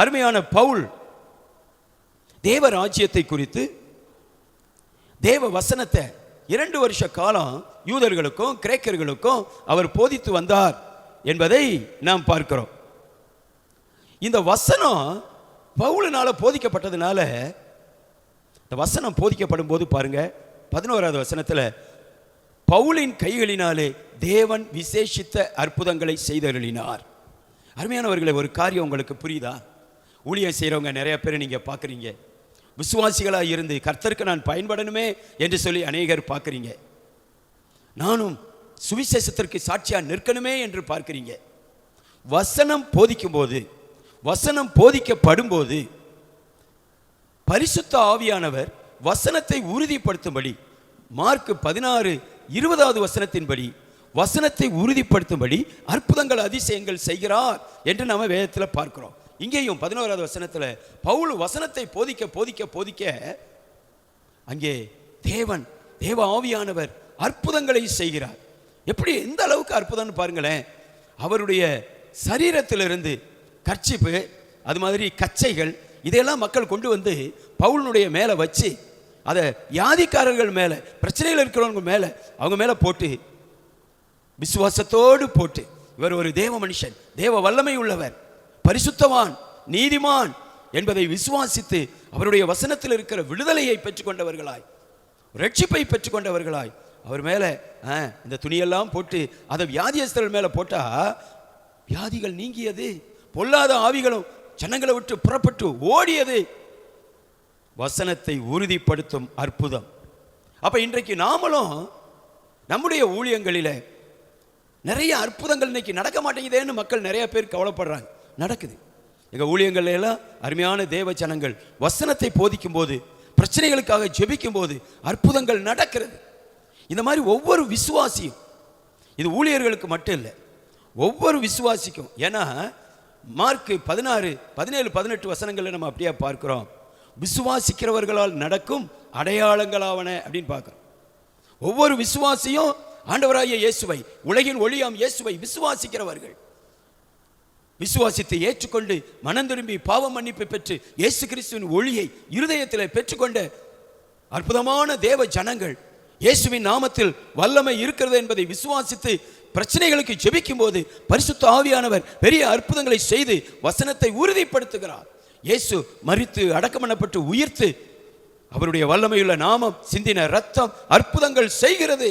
அருமையான பவுல் தேவ ராஜ்யத்தை குறித்து தேவ வசனத்தை இரண்டு வருஷ காலம் யூதர்களுக்கும் கிரேக்கர்களுக்கும் அவர் போதித்து வந்தார் என்பதை நாம் பார்க்கிறோம். இந்த வசனம் பவுலினால் போதிக்கப்பட்டதுனால இந்த வசனம் போதிக்கப்படும் போது பாருங்க பதினோராவது வசனத்தில் பவுலின் கைகளினாலே தேவன் விசேஷித்த அற்புதங்களை செய்தருளினார். அருமையானவர்களை ஒரு காரியம் உங்களுக்கு புரியுதா? ஊழியம் செய்கிறவங்க நிறைய பேர் நீங்கள் பார்க்குறீங்க. விசுவாசிகளாக இருந்து கர்த்தருக்கு நான் பயன்படணுமே என்று சொல்லி அநேகர் பார்க்குறீங்க. நானும் சுவிசேஷத்திற்கு சாட்சியாக நிற்கணுமே என்று பார்க்குறீங்க. வசனம் போதிக்கும் போது வசனம் போதிக்கப்படும் போது பரிசுத்த ஆவியானவர் வசனத்தை உறுதிப்படுத்தும்படி மார்க் பதினாறு இருபதாவது வசனத்தின்படி வசனத்தை உறுதிப்படுத்தும்படி அற்புதங்கள் அதிசயங்கள் செய்கிறார் என்று நாம் வேதத்தில் பார்க்கிறோம். இங்கேயும் பதினோராவது வசனத்தில் பவுல் வசனத்தை போதிக்க போதிக்க போதிக்க அங்கே தேவன் தேவ ஆவியானவர் அற்புதங்களை செய்கிறார். எப்படி எந்த அளவுக்கு அற்புதம்னு பாருங்களேன். அவருடைய சரீரத்திலிருந்து கர்ச்சிப்பு அது மாதிரி கச்சைகள் இதையெல்லாம் மக்கள் கொண்டு வந்து பவுலனுடைய மேலே வச்சு அதை யாதிக்காரர்கள் மேலே பிரச்சனைகள் இருக்கிறவங்க மேலே அவங்க மேலே போட்டு விசுவாசத்தோடு போட்டு இவர் ஒரு தேவ மனுஷன் தேவ வல்லமை உள்ளவர். பரிசுத்தவான் நீதிமான் என்பதை விசுவாசித்து அவருடைய வசனத்தில் இருக்கிற விடுதலையை பெற்றுக்கொண்டவர்களாய் ரட்சிப்பை பெற்றுக்கொண்டவர்களாய் அவர் மேலே ஆ, இந்த துணியெல்லாம் போட்டு அதை வியாதியஸ்தர்கள் மேலே போட்டா வியாதிகள் நீங்கியது. பொல்லாத ஆவிகளும் ஜனங்களை விட்டு புறப்பட்டு ஓடியது. வசனத்தை உறுதிப்படுத்தும் அற்புதம். அப்போ இன்றைக்கு நாமளும் நம்முடைய ஊழியங்களிலே நிறைய அற்புதங்கள் இன்னைக்கு நடக்க மாட்டேங்குதேன்னு மக்கள் நிறைய பேர் கவலைப்படுறாங்க. நடக்குது. எங்கள் ஊழியங்கள்ல எல்லாம் அருமையான தேவ ஜனங்கள் வசனத்தை போதிக்கும் போது பிரச்சனைகளுக்காக ஜெபிக்கும் போது அற்புதங்கள் நடக்கிறது. இந்த மாதிரி ஒவ்வொரு விசுவாசியும் இது ஊழியர்களுக்கு மட்டும் இல்லை ஒவ்வொரு விசுவாசிக்கும் ஏன்னா மார்க் பதினாறு பதினேழு பதினெட்டு வசனங்களை நம்ம அப்படியே பார்க்குறோம். விசுவாசிக்கிறவர்களால் நடக்கும் அடையாளங்களாவன அப்படின்னு பார்க்குறோம். ஒவ்வொரு விசுவாசியும் ஆண்டவராகிய இயேசுவை உலகின் ஒளியாம் இயேசுவை விசுவாசிக்கிறவர்கள். விசுவாசித்து ஏற்றுக்கொண்டு மனம் திரும்பி பாவ மன்னிப்பை பெற்று இயேசு கிறிஸ்துவின் ஒளியை இருதயத்தில் பெற்றுக்கொண்ட அற்புதமான தேவ ஜனங்கள் இயேசுவின் நாமத்தில் வல்லமை இருக்கிறது என்பதை விசுவாசித்து பிரச்சனைகளுக்கு ஜெபிக்கும் போது பரிசுத்த ஆவியானவர் பெரிய அற்புதங்களை செய்து வசனத்தை உறுதிப்படுத்துகிறார். இயேசு மறித்து அடக்கமனப்பட்டு உயிர்த்து அவருடைய வல்லமையுள்ள நாமம் சிந்தின ரத்தம் அற்புதங்கள் செய்கிறது.